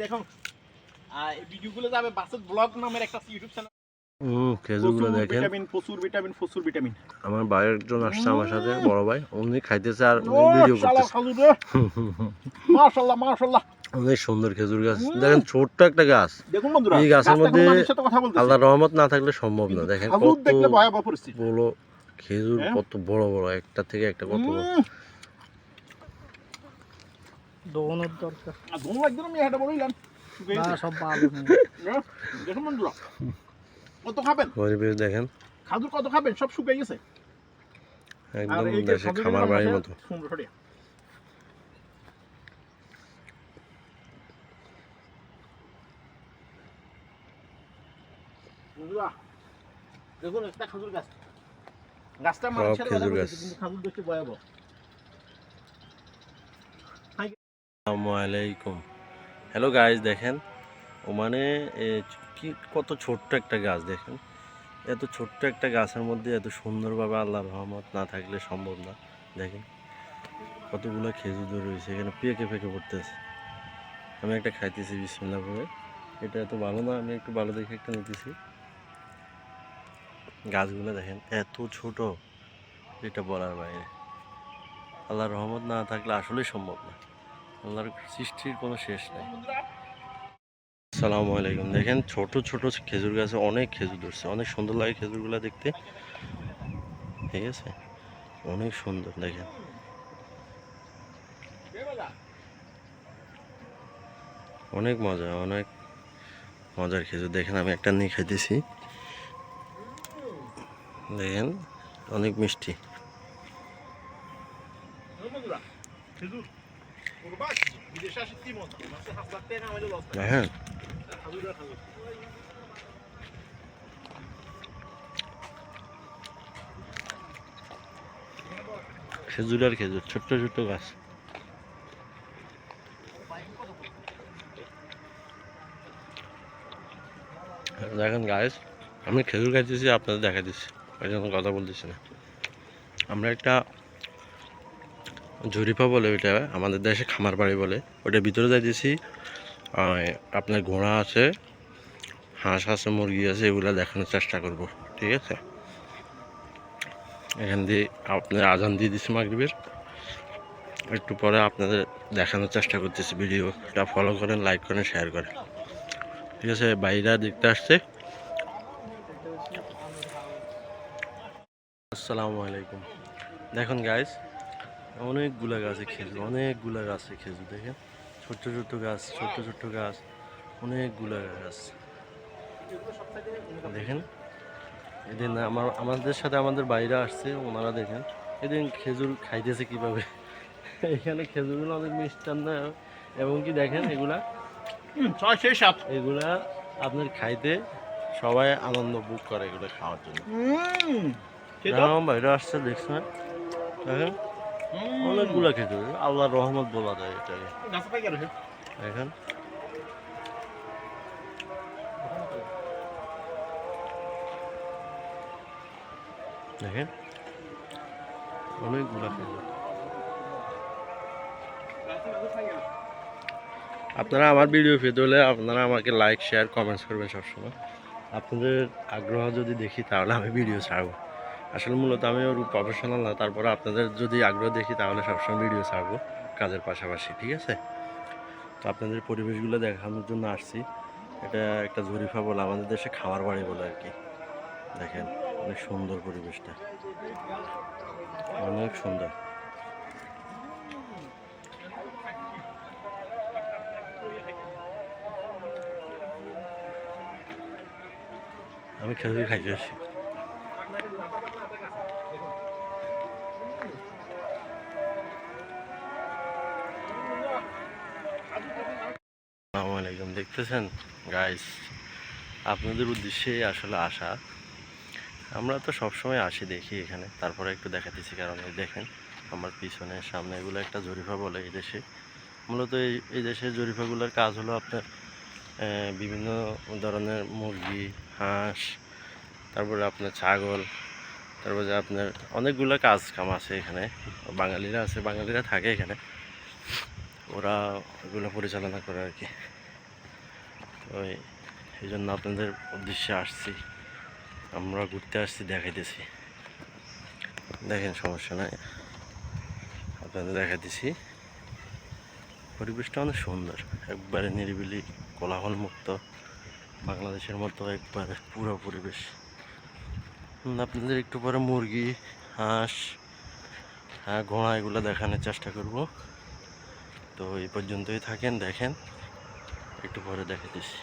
দেখো ভিডিওগুলো যাবে বাসের ব্লগ নামের একটা ইউটিউব চ্যানেল খেজুরগুলো দেখেন। ভিটামিন প্রচুর ভিটামিন প্রচুর ভিটামিন আমার ভাইয়ের একজন আসছে আমার সাথে বড় ভাই। উনি খাইতেছে আর ভিডিও করতেছে। মাশাআল্লাহ মাশাআল্লাহ। অনেক সুন্দর খেজুর গাছ। দেখেন ছোট্ট একটা গাছ। দেখুন বন্ধুরা এই গাছের মধ্যে আল্লাহর রহমত না থাকলে সম্ভব না। দেখেন কত বড় খেজুর হ্যাঁ? কত বড় বড় একটা থেকে একটা কত বড়। দোকানের দরকার। আর ধুম লাগছে না আমি এটা বলিলাম না সব ভালো। হ্যাঁ, দেখুন বন্ধুরা কত খাবেন? পরিবেশ দেখেন। খাজুর কত খাবেন? সব শুকিয়ে গেছে। একদম দেশে খামার বাড়ির মতো। 1500 টাকা। বন্ধুরা, দেখুন একটা খাজুর গাছ। গাছটা মানুষের খেজুর গাছ। কিন্তু খাজুর দেখতে ভয়াবহ। আসসালামু আলাইকুম। হ্যালো গাইজ দেখেন, ওমানে কি কত ছোট্ট একটা গাছ দেখেন। এত ছোট্ট একটা গাছের মধ্যে এত সুন্দরভাবে আল্লাহর রহমত না থাকলে সম্ভব না। দেখেন, কতগুলো খেজুর রয়েছে, এখানে পেকে পেকে পড়তেছে। আমি একটা খাইতেছি বিসমিল্লা করে। এটা এত ভালো না, আমি একটু ভালো দেখে একটা নিতেছি। গাছগুলো দেখেন, এত ছোট, এটা বলার বাইরে। আল্লাহর রহমত না থাকলে আসলেই সম্ভব না। আল্লাহর সৃষ্টির কোনো শেষ নেই। আসসালামু আলাইকুম। দেখেন ছোট ছোট খেজুর গাছে অনেক খেজুর ধরছে। অনেক সুন্দর লাগে খেজুরগুলো দেখতে। ঠিক আছে? অনেক সুন্দর দেখেন। অনেক মজা অনেক মজার খেজুর। দেখেন আমি একটা নিয়ে খাইতেছি। দেখেন অনেক মিষ্টি। খেজুর। প্রবাস, বিদেশে আসে কি মজা? মাসে হাজার টাকা কামাইলে loss নাই। দেখেন খাজুর আর খাজুর। খেজুর আর খেজুর ছোট্ট ছোট্ট গাছ দেখেন গাছ আমি খেজুর খাইতেছি আপনাদের দেখা দিচ্ছি ওই জন্য কথা বলতেছি না আমরা একটা জরিপা বলে ওইটা, আমাদের দেশে খামার বাড়ি বলে। ওইটার ভিতরে যাইতেছি আপনার ঘোড়া আছে, হাঁস আছে, মুরগি আছে, এগুলো দেখানোর চেষ্টা করব, ঠিক আছে? এখান দিয়ে আপনার আজান দিয়ে দিচ্ছি মাগরিবের। একটু পরে আপনাদের দেখানোর চেষ্টা করতেছি ভিডিওটা। ফলো করেন লাইক করেন শেয়ার করেন। ঠিক আছে, বাইরা দেখতে আসছে। আসসালামু আলাইকুম। দেখুন গাছ অনেকগুলা গাছে খেজুর অনেকগুলা গাছে খেজুর দেখেন। ছোট্ট ছোট্ট গাছ ছোট্ট ছোট্ট গাছ অনেকগুলা গাছ। দেখেন এদিন আমার আমাদের সাথে আমাদের বাইরে আসছে ওনারা দেখেন এদিন খেজুর খাইতেছে কীভাবে। এখানে খেজুরগুলো অনেক মিষ্টান্ন এবং কি দেখেন এগুলা হুম, ছয় সাত। এগুলা আপনার খাইতে সবাই আনন্দ বুক করে এগুলো খাওয়ার জন্য। বাইরে আসছে দেখছেন? দেখেন। অনেকগুলা খেজুর আল্লাহর রহমত বলা যায় এটাকে। সে। দেখেন। অনেকগুলা খেজুর। আপনারা আমার ভিডিও পেতে হলে আপনারা আমাকে লাইক শেয়ার কমেন্টস করবেন সবসময়। আপনাদের আগ্রহ যদি দেখি তাহলে আমি ভিডিও ছাড়বো। আসলে মূলত আমি ওর প্রফেশনাল না, তারপরে আপনাদের যদি আগ্রহ দেখি তাহলে সবসময় ভিডিও ছাড়বো কাজের পাশাপাশি, ঠিক আছে? তো আপনাদের পরিবেশগুলো দেখানোর জন্য আসছি। এটা একটা জরিফা বলে আমাদের দেশে খামার বাড়ি বলে আর কি। দেখেন, অনেক সুন্দর পরিবেশটা। অনেক সুন্দর। আমি খেজুর খাইতে আসি। আসসালামু দেখতেছেন? গাইস আপনাদের উদ্দেশ্যে আসলে আসা। আমরা তো সবসময় আসি দেখি এখানে, তারপরে একটু দেখাতেছি, কারণ এই দেখেন, আমার পিছনে, সামনে এগুলো একটা জরিফা বলে এই দেশে। মূলত এই এই দেশের জরিফাগুলোর কাজ হলো আপনার বিভিন্ন ধরনের মুরগি, হাঁস, তারপরে আপনার ছাগল, তারপরে আপনার অনেকগুলো কাজ কাম আছে এখানে। বাঙালিরা আছে, বাঙালিরা থাকে এখানে। ওরা ওগুলো পরিচালনা করে আর কি। ওই, এই জন্য আপনাদের উদ্দেশ্যে আসছি। আমরা ঘুরতে আসছি, দেখাইতেছি। দেখেন সমস্যা নাই। আপনাদের দেখাইতেছি। পরিবেশটা অনেক সুন্দর। একবারে নিরিবিলি কোলাহল মুক্ত বাংলাদেশের মতো একবারে পুরো পরিবেশ। আপনাদের একটু পরে মুরগি, হাঁস হ্যাঁ ঘোড়া এগুলো দেখানোর চেষ্টা করব। তো এই পর্যন্তই থাকেন দেখেন। একটু পরে দেখাইতেছি